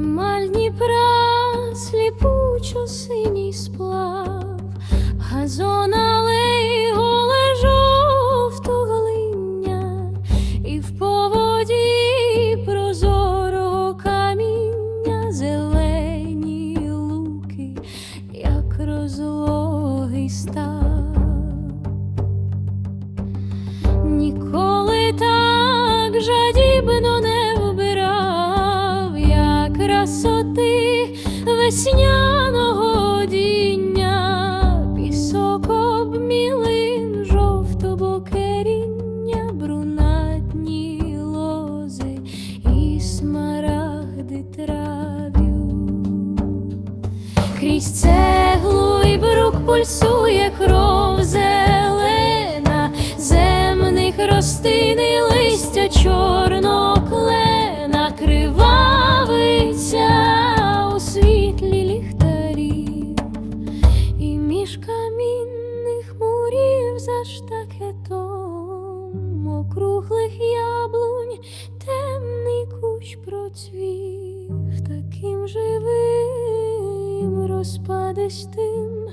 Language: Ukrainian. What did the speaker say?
Емальні Дніпра, сліпучо синій сплав, газон алеї, голе жовтогалиння, і в поводі прозорого каміння зелені луки, як розлогий став. Ніколи так жадібно не красоти весняного діння, пісок обмілин, жовто жовтобокеріння, брунатні лози і смарагди трав'ю. Крізь цеглу і брук пульсує кров зелена, земних ростин і листя чорноклена, камінних мурів за штакетом округлих яблунь темний кущ процвів. Таким живим розпадистим